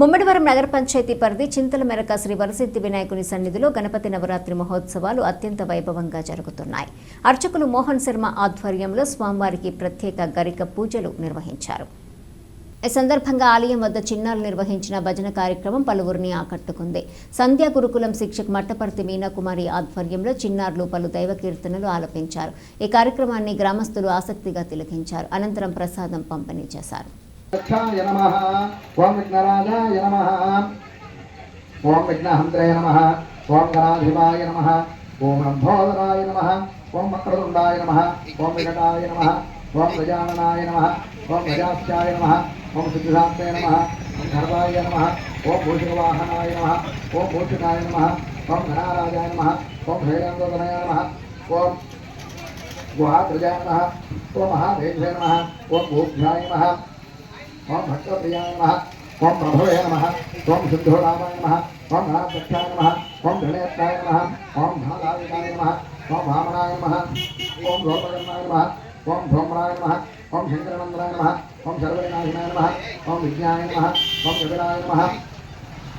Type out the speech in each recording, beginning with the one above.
ముమ్మడివరం నగర పంచాయతీ పరిధి చింతల మెరక శ్రీ వరసిద్ధి వినాయకుని సన్నిధిలో గణపతి నవరాత్రి మహోత్సవాలు అత్యంత వైభవంగా జరుగుతున్నాయి. అర్చకులు మోహన్ శర్మ ఆధ్వర్యంలో స్వామివారికి ప్రత్యేక గరిక పూజలు నిర్వహించారు. ఈ సందర్భంగా ఆలయం వద్ద చిన్నారులు నిర్వహించిన భజన కార్యక్రమం పలువురిని ఆకట్టుకుంది. సంధ్యా గురుకులం శిక్షక్ మట్టపర్తి మీనాకుమారి ఆధ్వర్యంలో చిన్నారులు పలు దైవ కీర్తనలు ఆలపించారు. ఈ కార్యక్రమాన్ని గ్రామస్తులు ఆసక్తిగా తిలకించారు. అనంతరం ప్రసాదం పంపిణీ చేశారు. దక్షాయ నమ. ఓం విఘ్నరాజాయ నమ. ఓం విఘ్నహంత్రయ నమ. ఓం గణాధిపాయ నమ. ఓం రంభోదరాయ నమ. ఓం వక్రతుండాయ నమ. ఓం వికటాయ నమ. ఓం గజాననాయ నమ. ఓం గజాస్యాయ నమ. ఓం సిద్ధిశాంతాయ నమ. ఓం గర్వాయ నమ. ఓం భూషికవాహనాయ నమ. ఓం భూషికాయ నమ. ఓం ఘనారాజాయ నమ. ఓం శైలేంద్రదనాయ నమ. ఓం గుహాద్రజాయ నమ. ఓం మహాదేవ్యాయ నమ. ఓం భూభ్యాయ నమ. ఓం భక్తప్రియాయ నమ ఓం ప్రభవే నమ ఓం సిద్ధోరామాయ నమ ఓం గణాధ్యక్షాయ నమ ఓం గణేత్రాయ నమ ఓం మహాదావికాయ నమ ఓం వామనాయ నమ ఓం లోకజన్మాయ నమ ఓం భ్రమరాయ నమ ఓం శంకరనందనాయ నమ ఓం సర్వవినాశనాయ నమ ఓం విజ్ఞాయ నమ ఓం జగదాయ నమ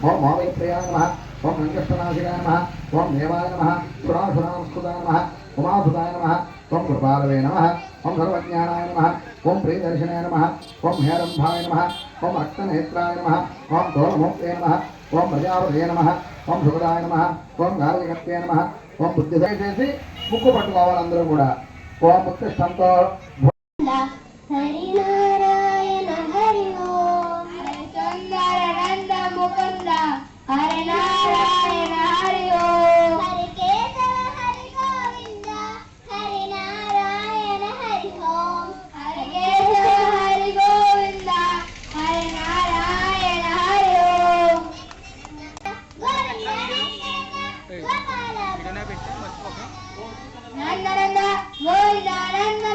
ఓం మోదయప్రియాయ నమ ఓం వెంకటనాశికాయ నమ ఓం దేవాయ నమ సురాసురాంస్కృతాయ నమ ఉమాసుతాయ నమ ఓం కృపాలవే నమ ఓం సర్వజ్ఞానాయ నమ ఓం ప్రియదర్శనాయ నమ ఓం హేరంభాయ నమ ఓం రక్తనేత్రాయ నమ ఓం దోరమూర్తే నమ ఓం ప్రజాపతే నమ ఓం సుఖదాయ నమ ఓం గారజగత్తే నమ ఓం బుద్ధి చేసి ముక్కు పట్టుకోవాలి అందరూ కూడా. ఓం ఉత్తిష్టంతో హరినారాయణ హరి ఓం. హరిచందరనంద ముకుంద. హరినారాయణ なんだなんだ、なんだ